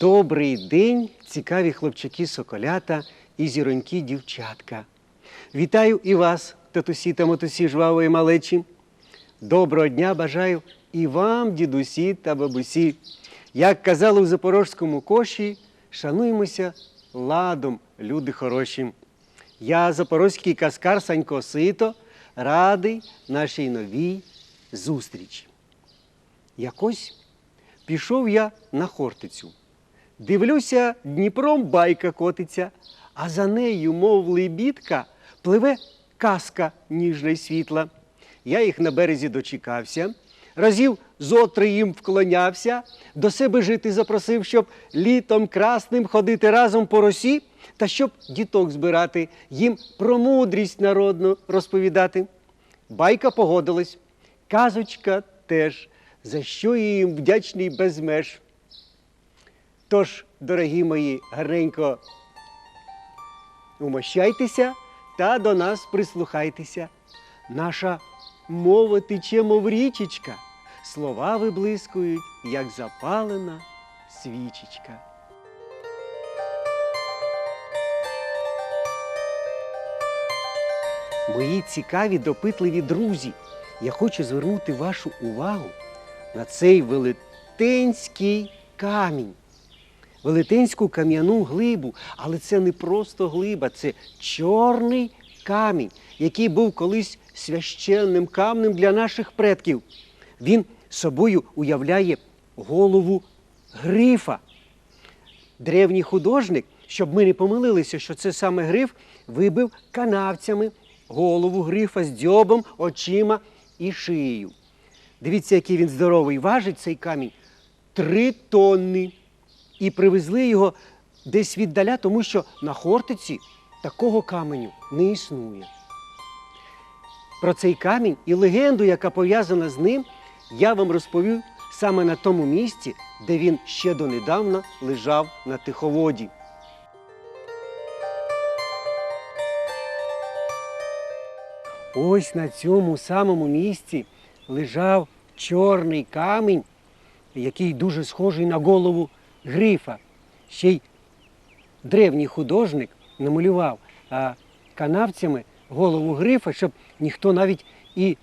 Добрий день, цікаві хлопчаки соколята і зіроньки дівчатка. Вітаю і вас, татусі та матусі жвавої малечі. Доброго дня бажаю і вам, дідусі та бабусі. Як казали у запорожському коші, шануємося ладом, люди хороші. Я, запорозький каскар Санько Сито, радий нашій новій зустрічі. Якось пішов я на Хортицю. Дивлюся, Дніпром байка котиться, а за нею, мов лебідка, пливе казка ніжна й світла. Я їх на березі дочекався, разів зотри їм вклонявся, до себе жити запросив, щоб літом красним ходити разом по росі, та щоб діток збирати, їм про мудрість народну розповідати. Байка погодилась, казочка теж, за що їм вдячний без меж. Тож, дорогі мої, гарненько умощайтеся та до нас прислухайтеся. Наша мова тече, мов річечка, слова виблискують, як запалена свічечка. Мої цікаві допитливі друзі, я хочу звернути вашу увагу на цей велетенський камінь велетенську кам'яну глибу, але це не просто глиба, це чорний камінь, який був колись священним камнем для наших предків. Він собою уявляє голову грифа. Древній художник, щоб ми не помилилися, що це саме гриф, вибив канавцями голову грифа з дзьобом, очима і шиєю. Дивіться, який він здоровий. Важить цей камінь три тонни і привезли його десь віддаля, тому що на Хортиці такого каменю не існує. Про цей камінь і легенду, яка пов'язана з ним, я вам розповів саме на тому місці, де він ще донедавна лежав на тиховоді. Ось на цьому самому місці лежав чорний камінь, який дуже схожий на голову грифа. Ще й древній художник намалював канавцями голову грифа, щоб ніхто навіть і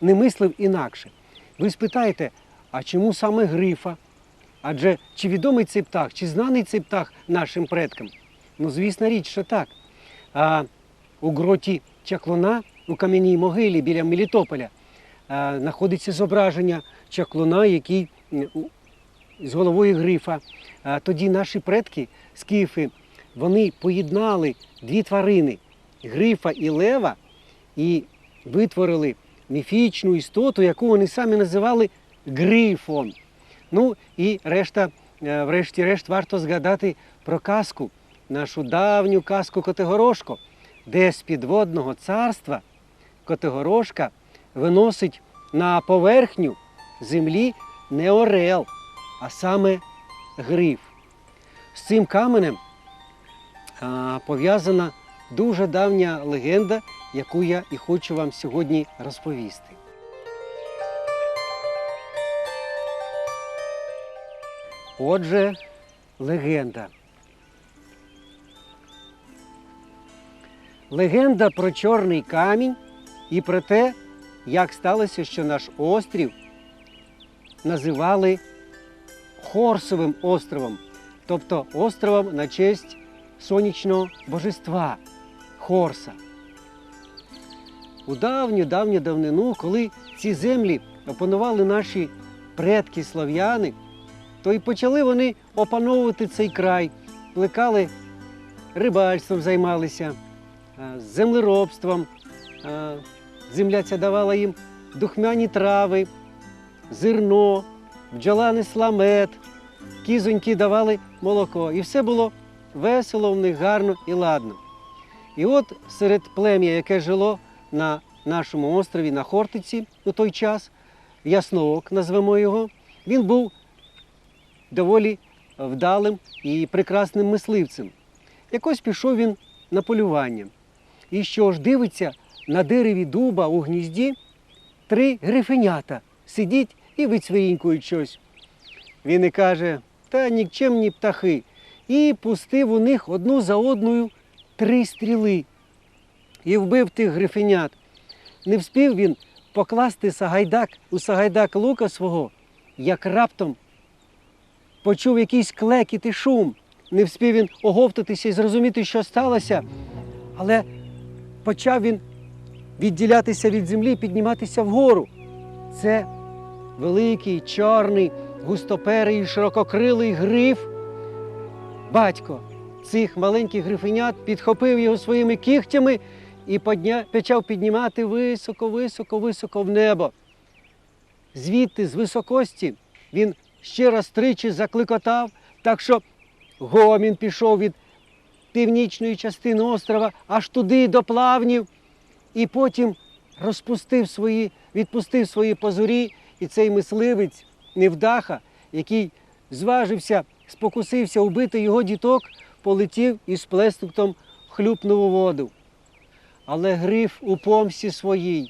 не мислив інакше. Ви спитаєте, а чому саме грифа? Адже чи відомий цей птах, чи знаний цей птах нашим предкам? Ну, звісна річ, що так. А у гроті чаклуна у кам'яній могилі біля Мелітополя знаходиться зображення чаклуна, який з головою грифа. Тоді наші предки, скіфи, вони поєднали дві тварини грифа і лева, і витворили міфічну істоту, яку вони самі називали грифон. Ну і решта, е, врешті-решт, варто згадати про казку, нашу давню казку Котигорошко, де з підводного царства Котигорошка виносить на поверхню землі не орел, а саме гриф. З цим каменем пов'язана дуже давня легенда, яку я і хочу вам сьогодні розповісти. Отже, легенда. Легенда про чорний камінь і про те, як сталося, що наш острів називали Хорсовим островом, тобто островом на честь сонячного божества Хорса. У давню давню давнину, коли ці землі опанували наші предки слов'яни, то й почали вони опановувати цей край, плекали рибальством займалися, землеробством. Земля ця давала їм духмяні трави, зерно, бджола несла мед, кізоньки давали молоко. І все було весело в них, гарно і ладно. І от серед плем'я, яке жило на нашому острові, на Хортиці у той час, Ясноок назвемо його, він був доволі вдалим і прекрасним мисливцем. Якось пішов він на полювання. І що ж дивиться на дереві дуба у гнізді три грифенята сидіть і вицвірінькують щось. Він і каже: та нікчемні птахи, і пустив у них одну за одною три стріли і вбив тих грифенят. Не вспів він покласти Сагайдак у Сагайдак лука свого, як раптом почув якийсь клекіт і шум. Не вспів він оговтатися і зрозуміти, що сталося, але почав він відділятися від землі, підніматися вгору. Це великий, чорний, густоперий, ширококрилий гриф. Батько цих маленьких грифенят підхопив його своїми кігтями і подня... почав піднімати високо, високо, високо в небо. Звідти, з високості, він ще раз тричі закликотав, так що гомін пішов від північної частини острова аж туди до плавнів, і потім розпустив свої, відпустив свої позорі, і цей мисливець, невдаха, який зважився, спокусився убити його діток, полетів і з плестуктом хлюпнув у воду. Але гриф у помсті своїй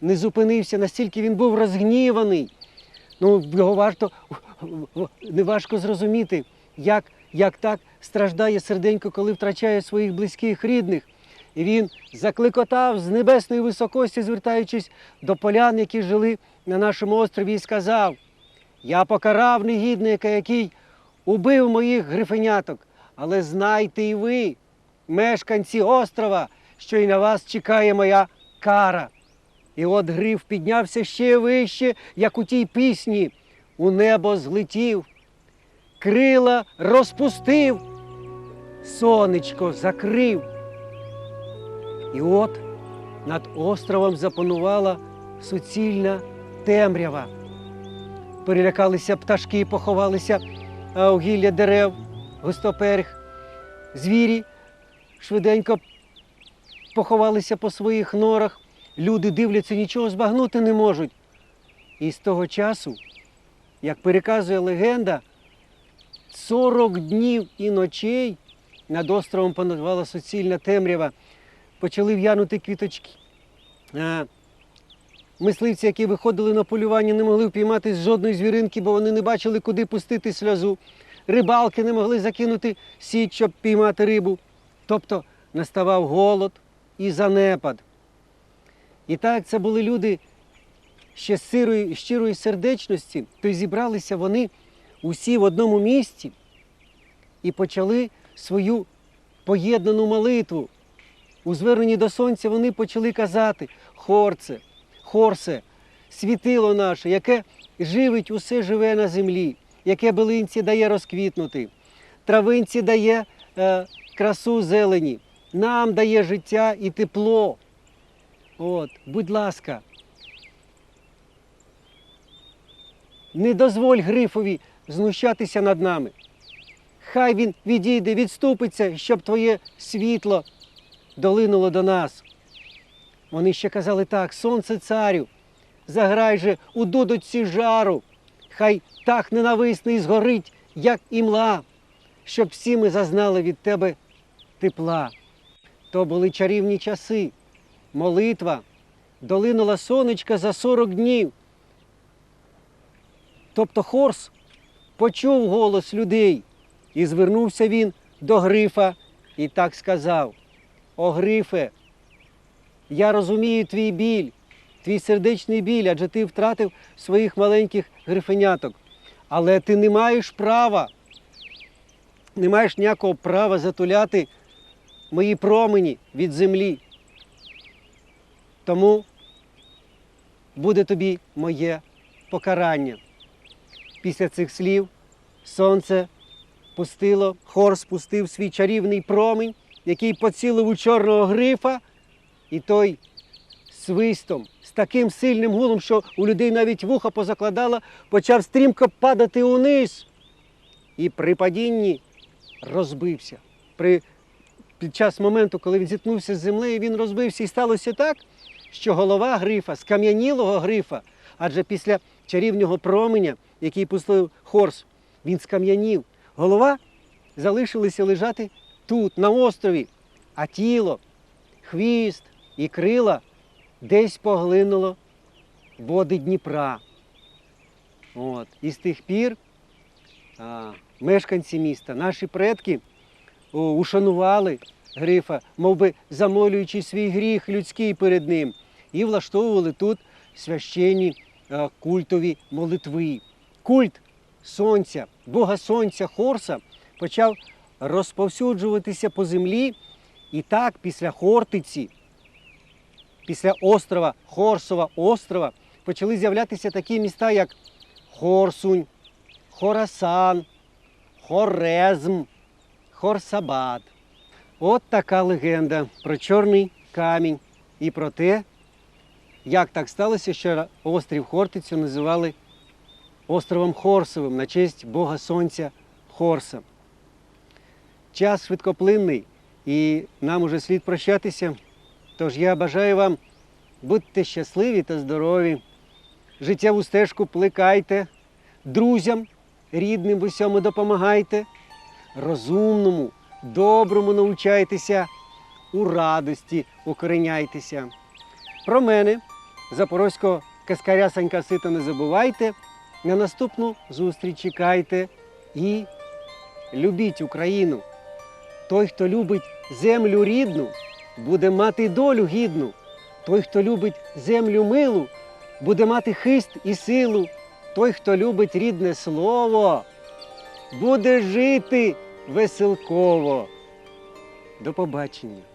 не зупинився, настільки він був розгніваний. Ну, його варто неважко зрозуміти, як, як так страждає серденько, коли втрачає своїх близьких рідних. І він закликотав з небесної високості, звертаючись до полян, які жили на нашому острові, і сказав: Я покарав негідника, який убив моїх грифеняток, але знайте і ви, мешканці острова, що і на вас чекає моя кара. І от гриф піднявся ще вище, як у тій пісні, у небо злетів, крила розпустив, сонечко закрив. І от над островом запанувала суцільна темрява. Перелякалися пташки, поховалися у дерев, густоперх. Звірі швиденько поховалися по своїх норах. Люди дивляться, нічого збагнути не можуть. І з того часу, як переказує легенда, 40 днів і ночей над островом панувала суцільна темрява, почали в'янути квіточки. Мисливці, які виходили на полювання, не могли впіймати жодної звіринки, бо вони не бачили, куди пустити сльозу. Рибалки не могли закинути сіть, щоб піймати рибу. Тобто наставав голод і занепад. І так це були люди ще з сирої, щирої сердечності, то зібралися вони усі в одному місці і почали свою поєднану молитву. У зверненні до сонця вони почали казати: Хорце, Хорсе, світило наше, яке живить усе живе на землі, яке билинці дає розквітнути, травинці дає е, красу зелені, нам дає життя і тепло. От, будь ласка, не дозволь Грифові знущатися над нами. Хай він відійде, відступиться, щоб твоє світло долинуло до нас. Вони ще казали так: сонце царю, заграй же у дудочці жару, хай так ненависний згорить, як імла, щоб всі ми зазнали від тебе тепла. То були чарівні часи. Молитва долинула сонечка за 40 днів. Тобто Хорс почув голос людей, і звернувся він до Грифа і так сказав: О Грифе, я розумію твій біль, твій сердечний біль, адже ти втратив своїх маленьких грифеняток. Але ти не маєш права, не маєш ніякого права затуляти мої промені від землі. Тому буде тобі моє покарання. Після цих слів сонце пустило, хор спустив свій чарівний промінь, який поцілив у чорного грифа, і той свистом, з таким сильним гулом, що у людей навіть вуха позакладало, почав стрімко падати униз. І при падінні розбився. При, під час моменту, коли він зіткнувся з землею, він розбився. І сталося так, що голова грифа, скам'янілого грифа, адже після чарівного променя, який пустив Хорс, він скам'янів. Голова залишилася лежати тут, на острові, а тіло, хвіст і крила десь поглинуло води Дніпра. От. І з тих пір а, мешканці міста, наші предки о, ушанували Грифа, мов би замолюючи свій гріх людський перед ним, і влаштовували тут священні е, культові молитви. Культ сонця, Бога Сонця Хорса почав розповсюджуватися по землі. І так, після Хортиці, після острова, Хорсова острова, почали з'являтися такі міста, як Хорсунь, Хорасан, Хорезм, Хорсабад. От така легенда про чорний камінь і про те, як так сталося, що острів Хортицю називали островом Хорсовим на честь Бога Сонця Хорса. Час швидкоплинний, і нам уже слід прощатися. Тож я бажаю вам будьте щасливі та здорові, життєву стежку плекайте, друзям, рідним в усьому допомагайте, розумному, доброму навчайтеся, у радості укореняйтеся. Про мене, запорозького каскаря Санька Сита, не забувайте. На наступну зустріч чекайте і любіть Україну. Той, хто любить землю рідну, буде мати долю гідну. Той, хто любить землю милу, буде мати хист і силу. Той, хто любить рідне слово, буде жити веселково. До побачення.